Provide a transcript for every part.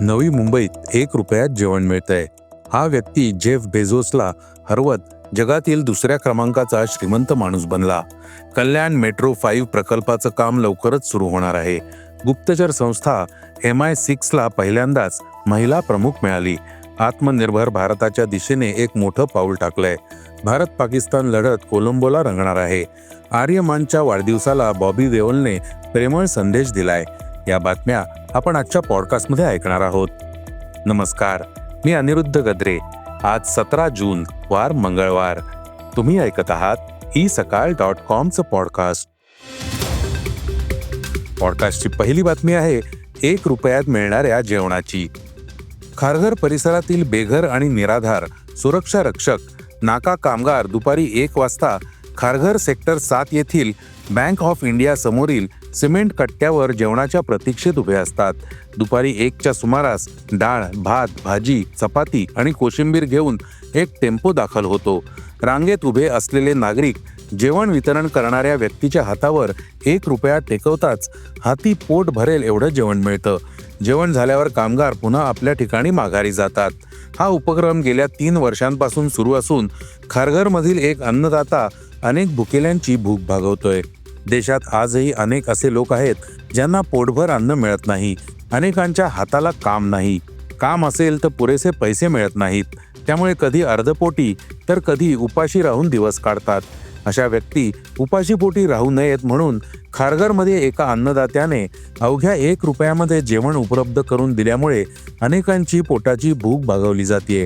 नवी मुंबईत एक रुपयात जेवण मिळतंय. हा व्यक्ती जेफ बेझोसला हरवत जगातील दुसऱ्या क्रमांकाचा श्रीमंत माणूस बनला. कल्याण मेट्रो फाईव्ह प्रकल्पाचं काम लवकरच सुरू होणार आहे. गुप्तचर संस्था एम आय सिक्सला पहिल्यांदाच महिला प्रमुख मिळाली. आत्मनिर्भर भारताच्या दिशेने एक मोठं पाऊल टाकलंय. भारत पाकिस्तान लढत कोलंबोला रंगणार आहे. आर्यमानच्या वाढदिवसाला बॉबी देओलने प्रेमळ संदेश दिलाय. या बातम्या आपण आजच्या पॉडकास्टमध्ये ऐकणार आहोत. नमस्कार मी अनिरुद्ध गद्रे. आज सतरा जून वार मंगळवार. तुम्ही ऐकत आहात ई सकाळ डॉट कॉमचं पॉडकास्ट पॉडकास्टची पहिली बातमी आहे एक रुपयात मिळणाऱ्या जेवणाची. खारघर परिसरातील बेघर आणि निराधार सुरक्षा रक्षक नाका कामगार दुपारी एक वाजता खारघर सेक्टर सात येथील बँक ऑफ इंडिया समोरील सिमेंट कट्ट्यावर जेवणाच्या प्रतीक्षेत उभे असतात. दुपारी एकच्या सुमारास डाळ भात भाजी चपाती आणि कोशिंबीर घेऊन एक टेम्पो दाखल होतो. रांगेत उभे असलेले नागरिक जेवण वितरण करणाऱ्या व्यक्तीच्या हातावर एक रुपया टेकवताच हाती पोट भरेल एवढं जेवण मिळतं. जेवण झाल्यावर कामगार पुन्हा आपल्या ठिकाणी माघारी जातात. हा उपक्रम गेल्या तीन वर्षांपासून सुरू असून खारघरमधील एक अन्नदाता अनेक भुकेल्यांची भूक भागवतोय. देशात आजही अनेक असे लोक आहेत ज्यांना पोटभर अन्न मिळत नाही अनेकांच्या हाताला काम नाही. काम असेल तर पुरेसे पैसे मिळत नाहीत. त्यामुळे कधी अर्धपोटी तर कधी उपाशी राहून दिवस काढतात. अशा व्यक्ती उपाशीपोटी राहू नयेत म्हणून खारघरमध्ये एका अन्नदात्याने अवघ्या एक रुपयामध्ये जेवण उपलब्ध करून दिल्यामुळे अनेकांची पोटाची भूक भागवली जाते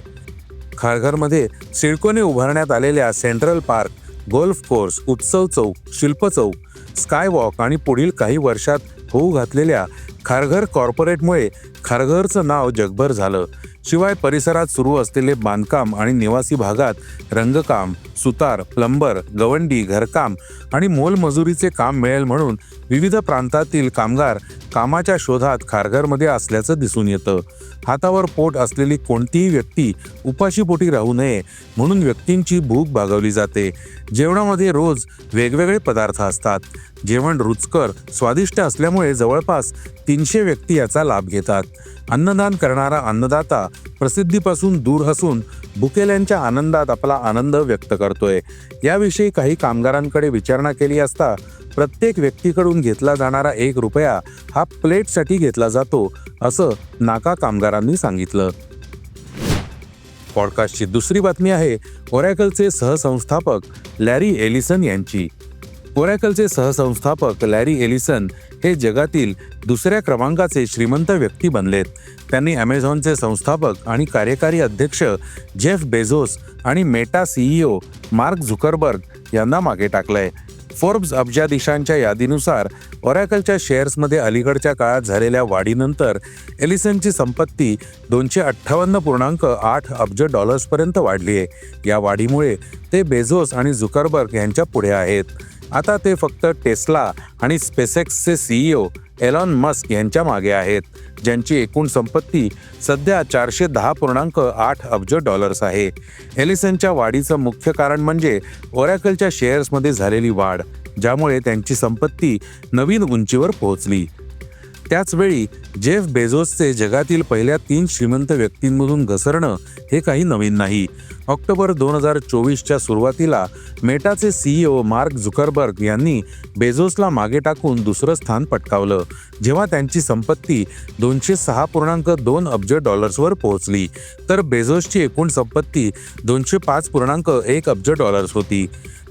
खारघरमध्ये सिडकोने उभारण्यात आलेल्या सेंट्रल पार्क गोल्फ कोर्स उत्सव चौक शिल्प चौक स्कायवॉक आणि पुढील काही वर्षात होऊ घातलेल्या खारघर कॉर्पोरेटमुळे खारघरचं नाव जगभर झालं. शिवाय परिसरात सुरू असलेले बांधकाम आणि निवासी भागात रंगकाम सुतार प्लंबर गवंडी घरकाम आणि मोलमजुरीचे काम मिळेल म्हणून विविध प्रांतातील कामगार कामाच्या शोधात खारघरमध्ये असल्याचं दिसून येतं. हातावर पोट असलेली कोणतीही व्यक्ती उपाशीपोटी राहू नये म्हणून व्यक्तींची भूक भागवली जाते. जेवणामध्ये रोज वेगवेगळे पदार्थ असतात. जेवण रुचकर स्वादिष्ट असल्यामुळे जवळपास तीनशे व्यक्ती याचा लाभ घेतात. अन्नदान करणारा अन्नदाता प्रसिद्धीपासून दूर असून भुकेल्यांच्या आनंदात आपला आनंद व्यक्त करतो. करतोय. याविषयी काही कामगारांकडे विचारणा केली असता प्रत्येक व्यक्तीकडून घेतला जाणारा एक रुपया हा प्लेटसाठी घेतला जातो असं नाका कामगारांनी सांगितलं. पॉडकास्टची दुसरी बातमी आहे ओरॅकलचे सहसंस्थापक लॅरी एलिसन यांची. ओरॅकलचे सहसंस्थापक लॅरी एलिसन हे जगातील दुसऱ्या क्रमांकाचे श्रीमंत व्यक्ती बनलेत. त्यांनी ॲमेझॉनचे संस्थापक आणि कार्यकारी अध्यक्ष जेफ बेझोस आणि मेटा सीईओ मार्क झुकरबर्ग यांना मागे टाकलंय. फोर्ब्स अब्जाधीशांच्या यादीनुसार ओरॅकलच्या शेअर्समध्ये अलीकडच्या काळात झालेल्या वाढीनंतर एलिसनची संपत्ती दोनशे अठ्ठावन्न पूर्णांक आठ अब्ज डॉलर्सपर्यंत वाढली आहे या वाढीमुळे ते बेझोस आणि झुकरबर्ग यांच्या पुढे आहेत. आता ते फक्त टेस्ला आणि स्पेसेक्सचे सीईओ एलॉन मस्क यांच्या मागे आहेत ज्यांची एकूण संपत्ती सध्या चारशे दहा पूर्णांक आठ अब्ज डॉलर्स आहे. एलिसनच्या वाढीचं मुख्य कारण म्हणजे ओरॅकलच्या शेअर्समध्ये झालेली वाढ ज्यामुळे त्यांची संपत्ती नवीन उंचीवर पोहोचली. त्याचवेळी जेफ बेझोसचे जगातील पहिल्या तीन श्रीमंत व्यक्तींमधून घसरणं हे काही नवीन नाही. ऑक्टोबर दोन हजार चोवीसच्या सुरुवातीला मेटाचे सीईओ मार्क झुकरबर्ग यांनी बेझोसला मागे टाकून दुसरं स्थान पटकावलं जेव्हा त्यांची संपत्ती दोनशे सहा पूर्णांक दोन अब्ज डॉलर्सवर पोहोचली. तर बेझोसची एकूण संपत्ती दोनशे पाच पूर्णांक एक अब्ज डॉलर्स होती.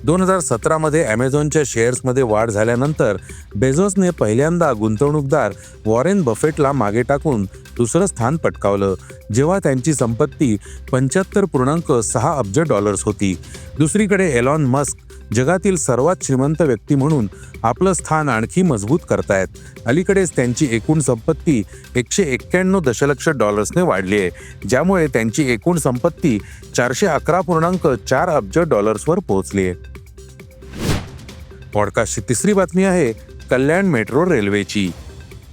दोन हजार सतरामध्ये ॲमेझॉनच्या शेअर्समध्ये वाढ झाल्यानंतर बेझोसने पहिल्यांदा गुंतवणूकदार वॉरेन बफेटला मागे टाकून दुसरं स्थान पटकावलं जेव्हा त्यांची संपत्ती पंच्याहत्तर पूर्णांक सहा अब्ज डॉलर्स होती. दुसरीकडे एलॉन मस्क जगातील सर्वात श्रीमंत व्यक्ती म्हणून आपलं स्थान आणखी मजबूत करतायत. अलीकडेच त्यांची एकूण संपत्ती एकशे एक्क्याण्णव दशलक्ष डॉलर्सने वाढली आहे ज्यामुळे त्यांची एकूण संपत्ती चारशे अकरा पूर्णांक चार अब्ज डॉलर्सवर पोहोचली आहे. पॉडकास्टची तिसरी बातमी आहे कल्याण मेट्रो रेल्वेची.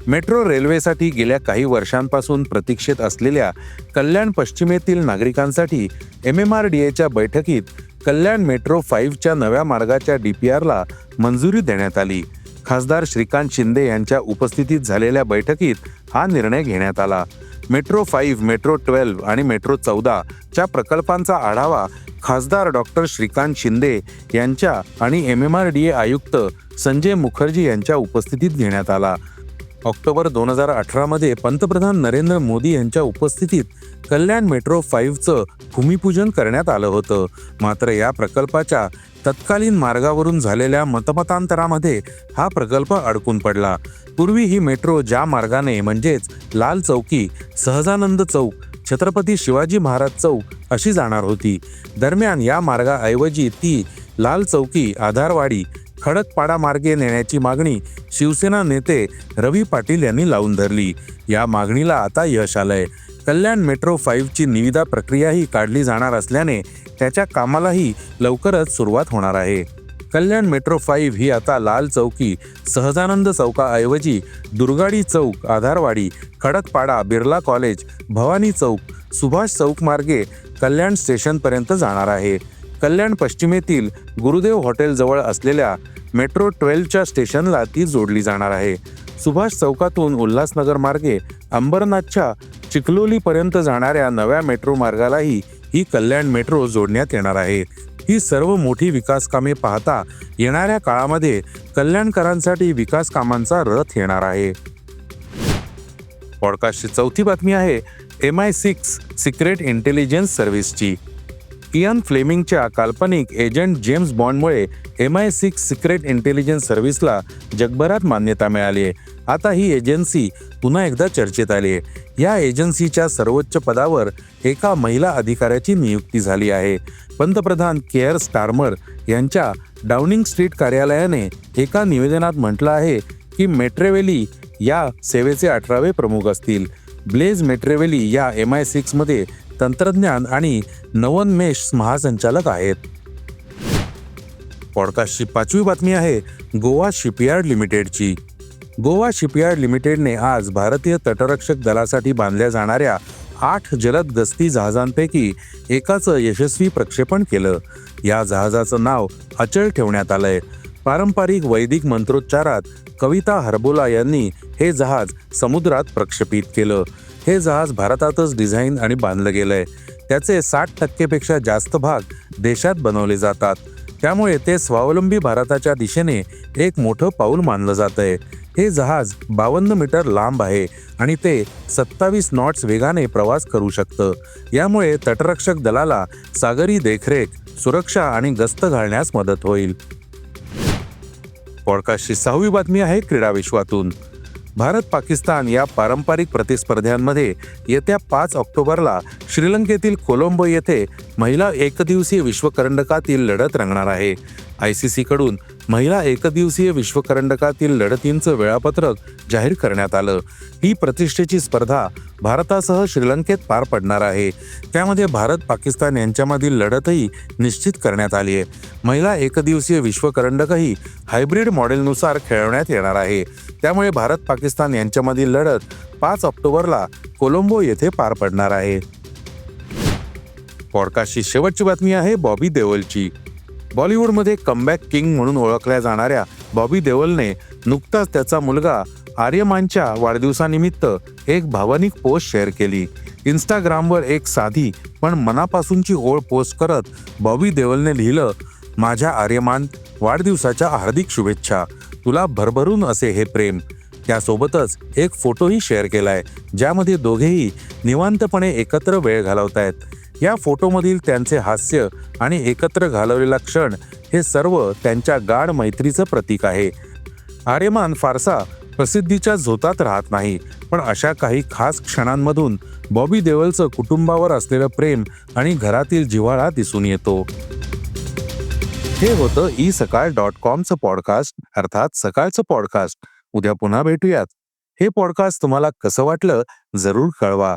मेट्रो रेल्वेसाठी गेल्या काही वर्षांपासून प्रतीक्षेत असलेल्या कल्याण पश्चिमेतील नागरिकांसाठी एम एम आर डी एच्या बैठकीत कल्याण मेट्रो फाईव्हच्या नव्या मार्गाच्या डी पी आरला मंजुरी देण्यात आली. खासदार श्रीकांत शिंदे यांच्या उपस्थितीत झालेल्या बैठकीत हा निर्णय घेण्यात आला. मेट्रो फाईव्ह मेट्रो ट्वेल्व आणि मेट्रो चौदा च्या प्रकल्पांचा आढावा खासदार डॉक्टर श्रीकांत शिंदे यांच्या आणि M M R D A आयुक्त संजय मुखर्जी यांच्या उपस्थितीत घेण्यात आला. ऑक्टोबर दोन हजार अठरामध्ये पंतप्रधान नरेंद्र मोदी यांच्या उपस्थितीत कल्याण मेट्रो फाईव्हचं भूमिपूजन करण्यात आलं होतं. मात्र या प्रकल्पाच्या तत्कालीन मार्गावरून झालेल्या मतमतांतरामध्ये हा प्रकल्प अडकून पडला. पूर्वी ही मेट्रो ज्या मार्गाने म्हणजेच लाल चौकी सहजानंद चौक छत्रपती शिवाजी महाराज चौक अशी जाणार होती. दरम्यान या मार्गाऐवजी ती लाल चौकी आधारवाडी खडकपाडा मार्गे नेण्याची मागणी शिवसेना नेते रवी पाटील यांनी लावून धरली. या मागणीला आता यश आलंय. कल्याण मेट्रो फाईव्हची निविदा प्रक्रियाही काढली जाणार असल्याने त्याच्या कामालाही लवकरच सुरुवात होणार आहे. कल्याण मेट्रो फाईव्ह ही आता लाल चौकी सहजानंद चौकाऐवजी दुर्गाडी चौक आधारवाडी खडकपाडा बिर्ला कॉलेज भवानी चौक सुभाष चौक मार्गे कल्याण स्टेशनपर्यंत जाणार आहे. कल्याण पश्चिमेतील गुरुदेव हॉटेलजवळ असलेल्या मेट्रो ट्वेल्वच्या स्टेशनला ती जोडली जाणार आहे. सुभाष चौकातून उल्हासनगर मार्गे अंबरनाथच्या चिखलोलीपर्यंत जाणाऱ्या नव्या मेट्रो मार्गालाही ही कल्याण मेट्रो जोडण्यात येणार आहे. ही सर्व मोठी विकास कामे पाहता येणाऱ्या काळामध्ये कल्याणकरांसाठी विकास कामांचा रथ येणार आहे. पॉडकास्टची चौथी बातमी आहे M I six secret intelligence सर्व्हिसची Ian फ्लेमिंगच्या काल्पनिक agent James बॉन्डमुळे M I six secret intelligence सर्व्हिसला जगभरात मान्यता मिळाली आहे. आता ही एजन्सी पुन्हा एकदा चर्चेत आली आहे. या एजन्सीच्या सर्वोच्च पदावर एका महिला अधिकाऱ्याची नियुक्ती झाली आहे. पंतप्रधान केअर स्टार्मर यांच्या डाउनिंग स्ट्रीट कार्यालयाने एका निवेदनात म्हटलं आहे की मेट्रेवेली या सेवेचे अठरावे प्रमुख असतील. ब्लेज मेट्रेवेली या एम आय सिक्समध्ये तंत्रज्ञान आणि नवोन्मेष महासंचालक आहेत. पॉडकास्टची पाचवी बातमी आहे गोवा शिपयार्ड लिमिटेडची. गोवा शिपयार्ड लिमिटेडने आज भारतीय तटरक्षक दलासाठी बांधल्या जाणाऱ्या आठ जलद गस्ती जहाजांपैकी एकाचं यशस्वी प्रक्षेपण केलं. या जहाजाचं नाव अचल ठेवण्यात आलंय. पारंपरिक वैदिक मंत्रोच्चारात कविता हरबोला यांनी हे जहाज समुद्रात प्रक्षेपित केलं. हे जहाज भारतातच डिझाईन आणि बांधलं गेलंय. त्याचे साठ टक्केपेक्षा जास्त भाग देशात बनवले जातात. त्यामुळे ते स्वावलंबी भारताच्या दिशेने एक मोठं पाऊल मानलं जात आहे हे जहाज बावन्न मीटर लांब आहे आणि ते सत्तावीस नॉट्स वेगाने प्रवास करू शकतं. यामुळे तटरक्षक दलाला सागरी देखरेख सुरक्षा आणि गस्त घालण्यास मदत होईल. पॉडकास्टची सहावी बातमी आहे क्रीडा विश्वातून. भारत पाकिस्तान या पारंपरिक प्रतिस्पर्ध्यांमध्ये येत्या पाच ऑक्टोबरला श्रीलंकेतील कोलंबो येथे महिला एकदिवसीय विश्वकरंडकातील लढत रंगणार आहे. आय सी सीकडून महिला एकदिवसीय विश्वकरंडकातील लढतींचं वेळापत्रक जाहीर करण्यात आलं. ही प्रतिष्ठेची स्पर्धा भारतासह श्रीलंकेत पार पडणार आहे. त्यामध्ये भारत पाकिस्तान यांच्यामधील लढतही निश्चित करण्यात आली आहे. महिला एकदिवसीय विश्वकरंडकही हायब्रिड मॉडेलनुसार खेळवण्यात येणार आहे. त्यामुळे भारत पाकिस्तान यांच्यामधील लढत पाच ऑक्टोबरला कोलंबो येथे पार पडणार आहे. पॉडकास्टची शेवटची बातमी आहे बॉबी देओलची. बॉलिवूडमध्ये कमबॅक किंग म्हणून ओळखल्या जाणाऱ्या बॉबी देओलने नुकताच त्याचा मुलगा आर्यमानच्या वाढदिवसानिमित्त एक भावनिक पोस्ट शेअर केली. इंस्टाग्रामवर एक साधी पण मनापासूनची ओळ पोस्ट करत बॉबी देओलने लिहिलं माझ्या आर्यमान वाढदिवसाच्या हार्दिक शुभेच्छा. तुला भरभरून असे हे प्रेम. त्यासोबतच एक फोटोही शेअर केलाय ज्यामध्ये दोघेही निवांतपणे एकत्र वेळ घालवतायत. या फोटोमधील त्यांचे हास्य आणि एकत्र घालवलेला क्षण हे सर्व त्यांच्या गाढ मैत्रीचं प्रतीक आहे. आर्यमान फारसा प्रसिद्धीच्या झोतात राहत नाही पण अशा काही खास क्षणांमधून बॉबी देवलचं कुटुंबावर असलेलं प्रेम आणि घरातील जिव्हाळा दिसून येतो. हे होतं ई सकाळ डॉट कॉमचं पॉडकास्ट अर्थात सकाळचं पॉडकास्ट. उद्या पुन्हा भेटूयात. हे पॉडकास्ट तुम्हाला कसं वाटलं जरूर कळवा.